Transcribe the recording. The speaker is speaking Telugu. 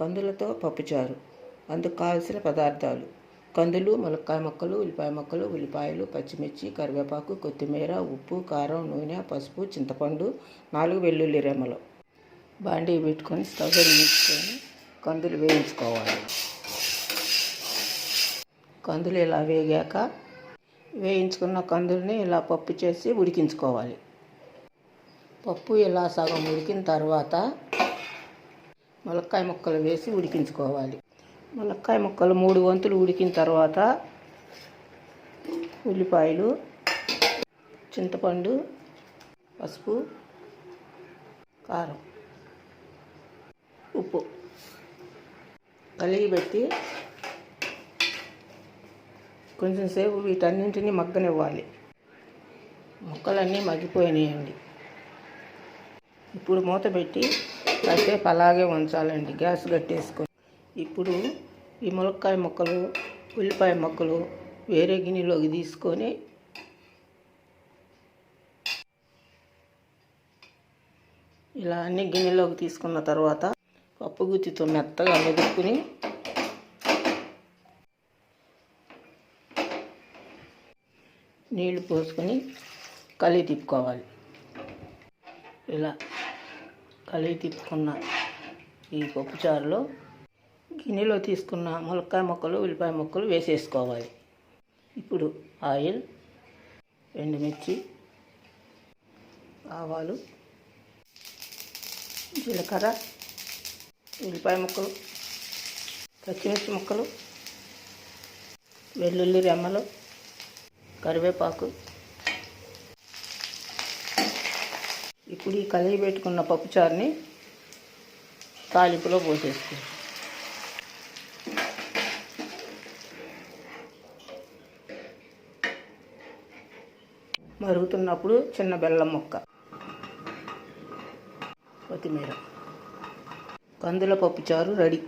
కందులతో పప్పుచారు. అందుకు కావలసిన పదార్థాలు. కందులు ములక్కాయ ముక్కలు ఉల్లిపాయ ముక్కలు ఉల్లిపాయలు పచ్చిమిర్చి కరివేపాకు కొత్తిమీర ఉప్పు కారం నూనె పసుపు చింతపండు నాలుగు వెల్లుల్లి రెమ్మలు. బాండీ పెట్టుకొని స్టవ్ వెలిగించుకొని కందులు వేయించుకోవాలి. కందులు ఇలా వేగాక వేయించుకున్న కందుల్ని ఇలా పప్పు చేసి ఉడికించుకోవాలి. పప్పు ఇలా సగం ఉడికిన తర్వాత ములక్కాయ ముక్కలు వేసి ఉడికించుకోవాలి. ములక్కాయ ముక్కలు మూడు వంతులు ఉడికిన తర్వాత ఉల్లిపాయలు చింతపండు పసుపు కారం ఉప్పు కలిగి పెట్టి కొంచెం సేపు వీటన్నింటినీ మగ్గనివ్వాలి. ముక్కలన్నీ మగ్గిపోయినాయండి. ఇప్పుడు మూత పెట్టి కాసేపు అలాగే ఉంచాలండి. గ్యాస్ కట్టేసుకొని ఇప్పుడు ఈ ములక్కాయ ముక్కలు ఉల్లిపాయ ముక్కలు వేరే గిన్నెలోకి తీసుకొని ఇలా అన్ని గిన్నెలోకి తీసుకున్న తర్వాత పప్పు గుత్తితో మెత్తగా మెదుపుకుని నీళ్ళు పోసుకొని కలిగి తిప్పుకోవాలి. ఇలా కలిగి తిప్పుకున్న ఈ పప్పుచారులో గిన్నెలో తీసుకున్న ములక్కాయ ముక్కలు ఉల్లిపాయ ముక్కలు వేసేసుకోవాలి. ఇప్పుడు ఆయిల్ ఎండుమిర్చి ఆవాలు జీలకర్ర ఉల్లిపాయ ముక్కలు పచ్చిమిర్చి ముక్కలు వెల్లుల్లి రెమ్మలు కరివేపాకు ఇప్పుడు ఈ కలిగి పెట్టుకున్న పప్పుచారుని తాలింపులో పోసేసుకోండి మరుగుతున్నప్పుడు చిన్న బెల్లం ముక్క కొత్తిమీర కందుల పప్పుచారు రెడీ.